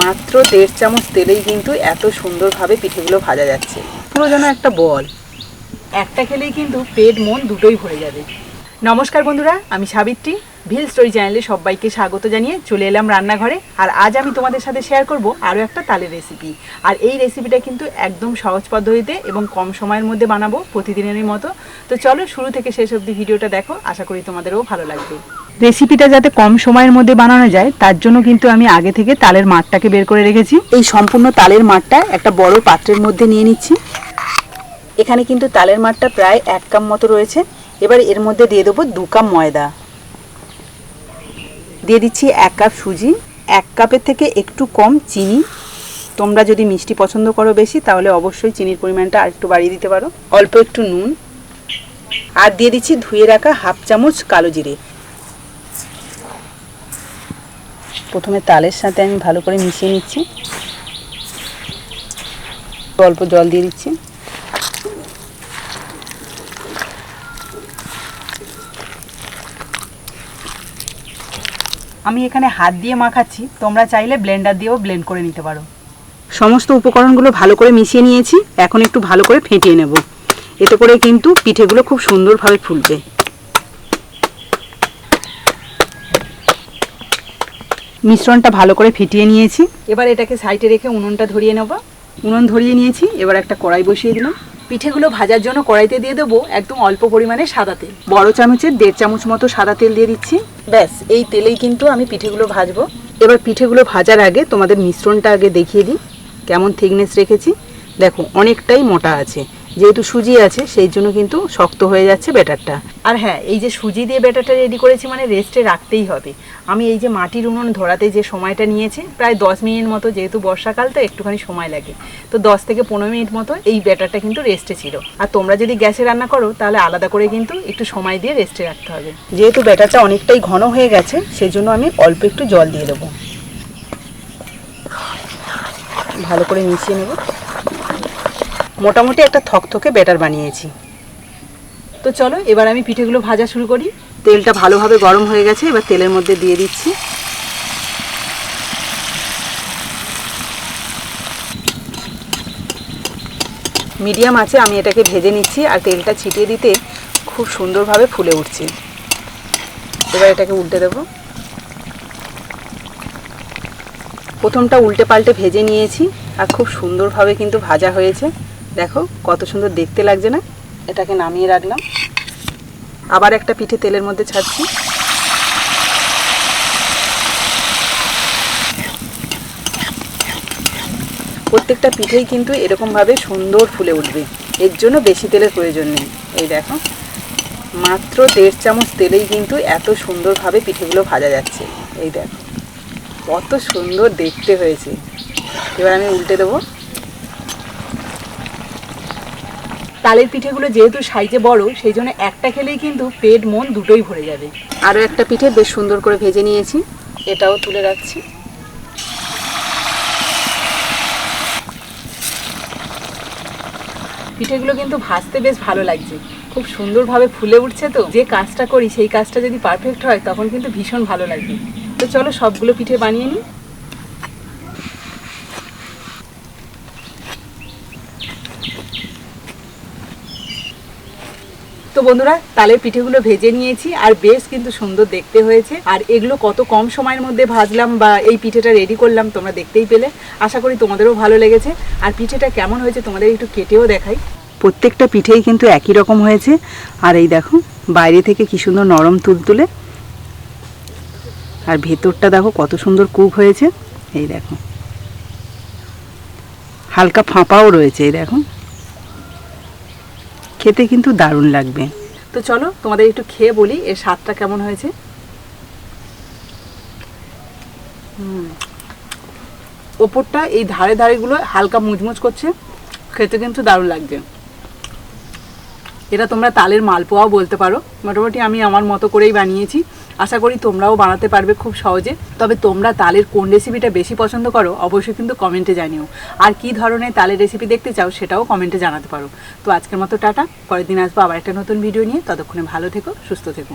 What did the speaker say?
মাত্র দেড় চামচ তেলেই কিন্তু এত সুন্দরভাবে পিঠেগুলো ভাজা যাচ্ছে। পুরো যেন একটা বল। একটা খেলেই কিন্তু পেট, মন দুটোই ভরে যাবে। নমস্কার বন্ধুরা, আমি সাবিত্রী। ভিল স্টোরি চ্যানেলে সবাইকে স্বাগত জানিয়ে চলে এলাম রান্নাঘরে। আর আজ আমি তোমাদের সাথে শেয়ার করব আরও একটা তালের রেসিপি আর এই রেসিপিটা কিন্তু একদম সহজ পদ্ধতিতে এবং কম সময়ের মধ্যে বানাবো প্রতিদিনেরই মতো। তো চলো শুরু থেকে শেষ অবধি ভিডিওটা দেখো। আশা করি তোমাদেরও ভালো লাগবে। রেসিপিটা যাতে কম সময়ের মধ্যে বানানো যায়, তার জন্য কিন্তু আমি আগে থেকে তালের মাঠটাকে বের করে রেখেছি। এই সম্পূর্ণ তালের মাঠটা একটা বড় পাত্রের মধ্যে নিয়ে নিচ্ছি। এখানে কিন্তু তালের মাঠটা প্রায় এক কাপ মতো রয়েছে। এবার এর মধ্যে দিয়ে দেবো দু কাপ ময়দা। দিয়ে দিচ্ছি এক কাপ সুজি, এক কাপের থেকে একটু কম চিনি। তোমরা যদি মিষ্টি পছন্দ করো বেশি, তাহলে অবশ্যই চিনির পরিমাণটা আর একটু বাড়িয়ে দিতে পারো। অল্প একটু নুন। আর দিয়ে দিচ্ছি ধুয়ে রাখা হাফ চামচ কালো জিরে। প্রথমে তালের সাথে আমি ভালো করে মিশিয়ে নিচ্ছি। অল্প জল দিয়ে দিচ্ছি। আমি এখানে হাত দিয়ে মাখাচ্ছি। তোমরা চাইলে ব্লেন্ডার দিয়েও ব্লেন্ড করে নিতে পারো। সমস্ত উপকরণগুলো ভালো করে মিশিয়ে নিয়েছি। এখন একটু ভালো করে ফেটিয়ে নেব। এতে করে কিন্তু পিঠেগুলো খুব সুন্দরভাবে ফুলবে। মিশ্রণটা ভালো করে ফেটিয়ে নিয়েছি। এবার এটাকে সাইডে রেখে উনুনটা ধরিয়ে নেব। উনুন ধরিয়ে নিয়েছি এবার একটা কড়াই বসিয়ে দিলাম। পিঠেগুলো ভাজার জন্য কড়াইতে দিয়ে দেবো একদম অল্প পরিমাণে সাদা তেল। বড় চামচের দেড় চামচ মতো সাদা তেল দিয়ে দিচ্ছি। ব্যাস এই তেলেই কিন্তু আমি পিঠেগুলো ভাজবো। এবার পিঠেগুলো ভাজার আগে তোমাদের মিশ্রণটা আগে দেখিয়ে দিই। কেমন থিকনেস রেখেছি? দেখো অনেকটাই মোটা আছে। যেহেতু সুজি আছে, সেই জন্য কিন্তু শক্ত হয়ে যাচ্ছে ব্যাটারটা। আর হ্যাঁ এই যে সুজি দিয়ে ব্যাটারটা রেডি করেছি মানে রেস্টে রাখতেই হবে। আমি এই যে মাটির উনুন ধরাতে যে সময়টা নিয়েছে, প্রায় দশ মিনিট মতো, যেহেতু বর্ষাকাল, তো একটুখানি সময় লাগে। তো দশ থেকে পনেরো মিনিট মতো এই ব্যাটারটা কিন্তু রেস্টে ছিল। আর তোমরা যদি গ্যাসে রান্না করো, তাহলে আলাদা করে কিন্তু একটু সময় দিয়ে রেস্টে রাখতে হবে। যেহেতু ব্যাটারটা অনেকটাই ঘন হয়ে গেছে সেই জন্য আমি অল্প একটু জল দিয়ে দেবো। ভালো করে মিশিয়ে নেব। মোটামুটি একটা থকথকে ব্যাটার বানিয়েছি। তো চলো, এবার আমি পিঠেগুলো ভাজা শুরু করি। তেলটা ভালোভাবে গরম হয়ে গেছে, এবার তেলের মধ্যে দিয়ে দিচ্ছি। মিডিয়াম আছে, আমি এটাকে ভেজে নিচ্ছি, আর তেলটা ছিটিয়ে দিতে খুব সুন্দরভাবে ফুলে উঠছে। এবার এটাকে উল্টে দেবো। প্রথমটা উল্টে পাল্টে ভেজে নিয়েছি, আর খুব সুন্দরভাবে কিন্তু ভাজা হয়েছে। দেখো, কত সুন্দর দেখতে লাগছে না? এটাকে নামিয়ে রাখলাম। আবার একটা পিঠে তেলের মধ্যে ছাড়ছি। প্রত্যেকটা পিঠেই কিন্তু এরকমভাবে সুন্দর ফুলে উঠবে। এর জন্য বেশি তেলের প্রয়োজন নেই। এই দেখো, মাত্র দেড় চামচ তেলেই কিন্তু এত সুন্দরভাবে পিঠেগুলো ভাজা যাচ্ছে। এই দেখো, কত সুন্দর দেখতে হয়েছে। এবার আমি উল্টে দেবো। তালের পিঠেগুলো যেহেতু সাইজে বড় সেই জন্য একটা খেলেই কিন্তু পেট মন দুটোই ভরে যাবে। আরও একটা পিঠে বেশ সুন্দর করে ভেজে নিয়েছি। এটাও তুলে রাখছি। পিঠেগুলো কিন্তু ভাজতে বেশ ভালো লাগছে। খুব সুন্দরভাবে ফুলে উঠছে তো। যে কাজটা করি সেই কাজটা যদি পারফেক্ট হয় তখন কিন্তু ভীষণ ভালো লাগবে। তো চলো সবগুলো পিঠে বানিয়ে নিই। তো বন্ধুরা, তালের পিঠেগুলো ভেজে নিয়েছি আর বেশ কিন্তু সুন্দর দেখতে হয়েছে। আর এগুলো কত কম সময়ের মধ্যে ভাজলাম বা এই পিঠেটা রেডি করলাম তোমরা দেখতেই পেলে। আশা করি তোমাদেরও ভালো লেগেছে। আর পিঠেটা কেমন হয়েছে তোমাদের একটু কেটেও দেখাই। প্রত্যেকটা পিঠেই কিন্তু একই রকম হয়েছে। আর এই দেখো, বাইরে থেকে কি সুন্দর নরম তুলতুলে। আর ভেতরটা দেখো, কত সুন্দর কুক হয়েছে। এই দেখো। হালকা ফাঁপাও রয়েছে, এই দেখো। খেতে কিন্তু দারুণ লাগবে। তো চলো তোমাদের একটু খেয়ে বলি, এর স্বাদটা কেমন হয়েছে। ওপরটা এই ধারে ধারেগুলো হালকা মুচমুচ করছে, খেতে কিন্তু দারুণ লাগছে। এটা তোমরা তালের মালপোয়াও বলতে পারো। মোটামুটি আমি আমার মতো করেই বানিয়েছি। আশা করি তোমরাও বানাতে পারবে খুব সহজে। তবে তোমরা তালের কোন রেসিপিটা বেশি পছন্দ করো, অবশ্যই কিন্তু কমেন্টে জানিও। আর কি ধরনের তালের রেসিপি দেখতে চাও সেটাও কমেন্টে জানাতে পারো। তো আজকের মতো টাটা। পরের দিন আসব আবার একটা নতুন ভিডিও নিয়ে। ততক্ষণে ভালো থেকো, সুস্থ থেকো।